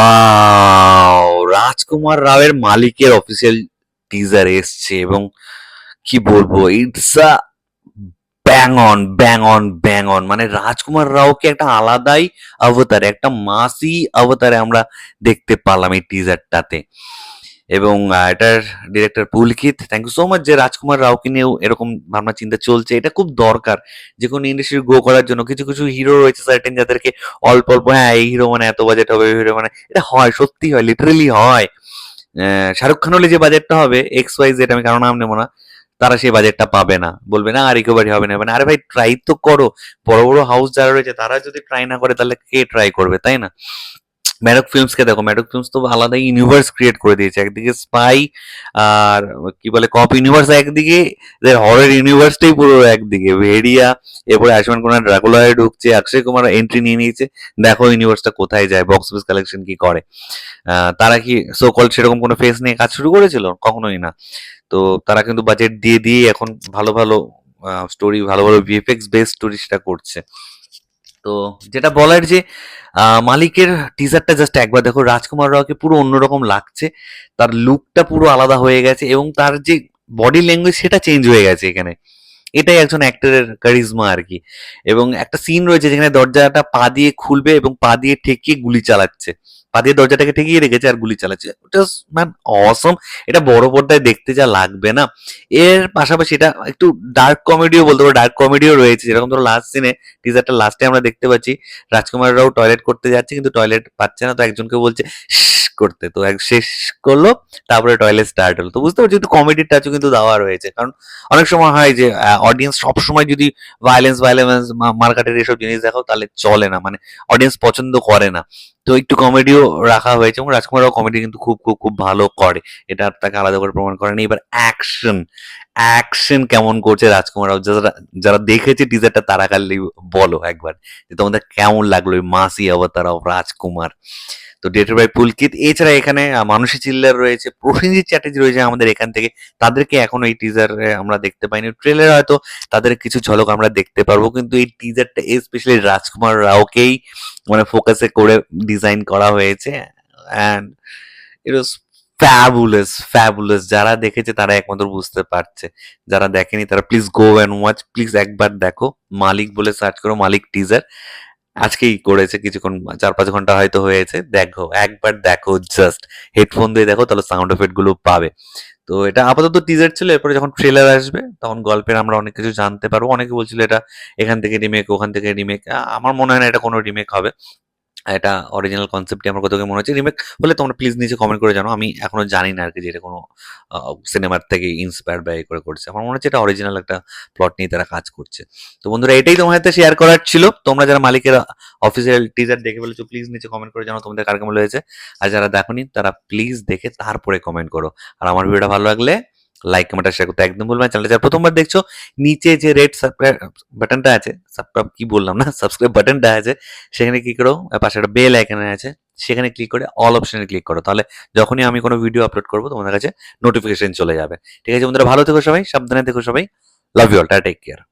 Wow রাজকুমার রাওয়ের মালিকের official teaser এসছে এবং কি বলব it's a bang on bang on bang on মানে রাজকুমার রাওকে একটা আলাদাই অবতারে একটা মাসি অবতারে আমরা দেখতে পারলাম এই টিজারটাতে এবং এটার ডিরেক্টর পুলকিত থ্যাংক ইউ সো মাচ যে রাজকুমার রাওকে নিয়েও এরকম ভাবনা চিন্তা চলছে। এটা খুব দরকার যে কোনো ইন্ডাস্ট্রি গ্রো করার জন্য। কিছু কিছু হিরো রয়েছে সার্টেন যাদেরকে অল্প অল্প হ্যাঁ এই হিরো মানে এত বাজেট হবে হিরো মানে এটা হয়, সত্যি হয় লিটারেলি হয়। শাহরুখ খান হলে যে বাজেটটা হবে এক্স ওয়াই জেড আমি কারও নাম নেব না, তারা সেই বাজেটটা পাবে না। বলবে না রিকভারি হবে না হবে না। আরে ভাই ট্রাই তো করো। বড় বড় হাউস যারা রয়েছে, তারা যদি ট্রাই না করে, তাহলে কে ট্রাই করবে, তাই না? ম্যাডক ফিল্মসকে দেখো ম্যাডক ফিল্মস তো আলাদা ইউনিভার্স ক্রিয়েট করে দিয়েছে। একদিকে স্পাই আর কি বলে কপ ইউনিভার্স একদিকে হরের ইউনিভার্সটাই পুরো একদিকে। ভেরিয়া এরপরে আয়ুষ্মান কুমার ড্রাকুলায় ঢুকছে, অক্ষয় কুমার এন্ট্রি নিয়ে নিয়েছে। দেখো ইউনিভার্সটা কোথায় যায় বক্স অফিস কালেকশন কি করে। তারা কি সো কল সেরকম কোনো ফেস নিয়ে কাজ শুরু করেছিল? কখনোই না। তো তারা কিন্তু বাজেট দিয়ে দিয়ে এখন ভালো ভালো স্টোরি ভালো ভালো ভিএফএক্স বেস স্টোরি সেটা করছে। তো যেটা বলার যে মালিকের টিজারটা জাস্ট একবার দেখো, রাজকুমার রাওকে পুরো অন্যরকম লাগছে। তার লুকটা পুরো আলাদা হয়ে গেছে এবং তার যে বডি ল্যাঙ্গুয়েজ সেটা চেঞ্জ হয়ে গেছে এখানে। এটাই একজন অ্যাক্টরের কারিজমা আর কি এবং একটা সিন রয়েছে যেখানে দরজাটা পা দিয়ে খুলবে এবং পা দিয়ে ঠেকিয়ে গুলি চালাচ্ছে। পা দিয়ে দরজাটাকে ঠেকিয়ে রেখেছে আর গুলি চালাচ্ছে। ওটা ম্যান অসম এটা বড় পর্দায় দেখতে যা লাগবে না। এর পাশাপাশি এটা একটু ডার্ক কমেডিও বলতে পারো। ডার্ক কমেডিও রয়েছে। যেরকম ধরো লাস্ট সিনে টিজারটা লাস্টে আমরা দেখতে পাচ্ছি। রাজকুমার রাও টয়লেট করতে যাচ্ছে, কিন্তু টয়লেট পাচ্ছে না। তো একজনকে বলছে করতে। তো এক শেষ করল, তারপরে টয়লেট স্টার্ট হলো। তো বুঝতে পারছি কমেডির টাচও কিন্তু দেওয়া রয়েছে। কারণ অনেক সময় হয় যে অডিয়েন্স সব সময় যদি ভায়োলেন্স ভায়োলেন্স মার্কেটের এসব জিনিস দেখাও, তাহলে চলে না। মানে অডিয়েন্স পছন্দ করে না। তো একটু কমেডিও রাখা হয়েছে এবং রাজকুমার কমেডি কিন্তু খুব খুব খুব ভালো করে। এটা তাকে আলাদা করে প্রমাণ করেনি। এবার অ্যাকশন অ্যাকশন কেমন করছে রাজকুমার রাও যারা যারা দেখেছে টিজারটা তারা খালি বলো একবার যে তোমাদের কেমন লাগল মাসি অবতার অফ রাজকুমার। তো ডেটের বাই পুলকিত এছাড়া এখানে মানসী চিল্লার রয়েছে, প্রসেনজিৎ চ্যাটার্জি রয়েছে আমাদের এখান থেকে। তাদেরকে এখন এই টিজার আমরা দেখতে পাইনি। ট্রেলার হয়তো তাদের কিছু ঝলক আমরা দেখতে পারব, কিন্তু এই টিজারটা স্পেশালি রাজকুমার রাওকেই মানে ফোকাসে করে ডিজাইন করা হয়েছে। And it was fabulous fabulous যারা দেখেছে তারা একমাত্র বুঝতে পারছে। যারা দেখেনি তারা please go and watch please একবার দেখো। মালিক বলে সার্চ করো, মালিক টিজার আজকেই করেছে, কিছুক্ষণ চার পাঁচ ঘণ্টা হয়তো হয়েছে। দেখো, একবার দেখো জাস্ট হেডফোন দিয়ে দেখো, তাহলে সাউন্ড এফেক্টগুলো পাবে। তো এটা আপাতত টিজার ছিল, এরপরে যখন ট্রেলার আসবে, তখন গল্পের আমরা অনেক কিছু জানতে পারব। অনেকে বলছিল এটা এখান থেকে রিমেক ওখান থেকে রিমেক আমার মনে হয় না এটা কোনো রিমেক হবে। এটা অরিজিনাল কনসেপ্টই আমার কোথাও মনে হচ্ছে রিমেক হলে তোমরা প্লিজ নিচে কমেন্ট করে জানো আমি এখনও জানি না আর কি যে এটা কোনো সিনেমার থেকে ইন্সপায়ার বাই করে করছে। আমার মনে হচ্ছে এটা অরিজিনাল একটা প্লট নিয়ে তারা কাজ করছে। তো বন্ধুরা, এটাই তোমার সাথে শেয়ার করার ছিল। তোমরা যারা মালিকের অফিসিয়াল টিজার দেখে ফেলেছো প্লিজ নিচে কমেন্ট করে জানো তোমাদের কার কেমন হয়েছে আর যারা দেখোনি, তারা প্লিজ দেখে তারপরে কমেন্ট করো। আর আমার ভিডিওটা ভালো লাগলে লাইক কমেন্ট শেয়ার করতে একদম বলবেন চ্যানেলটা যারা প্রথমবার দেখছ, নিচে যে রেড সাবস্ক্রাইব বাটনটা আছে সাবস্ক্রাইব কি বললাম না সাবস্ক্রাইব বাটনটা আছে, সেখানে কি করো। পাশে একটা বেল আইকন আছে, সেখানে ক্লিক করে অল অপশনে ক্লিক করো। তাহলে যখনই আমি কোনো ভিডিও আপলোড করব, তোমাদের কাছে নোটিফিকেশন চলে যাবে। ঠিক আছে বন্ধুরা, ভালো থেকো সবাই, সাবধানে থেকো সবাই। Love you all take care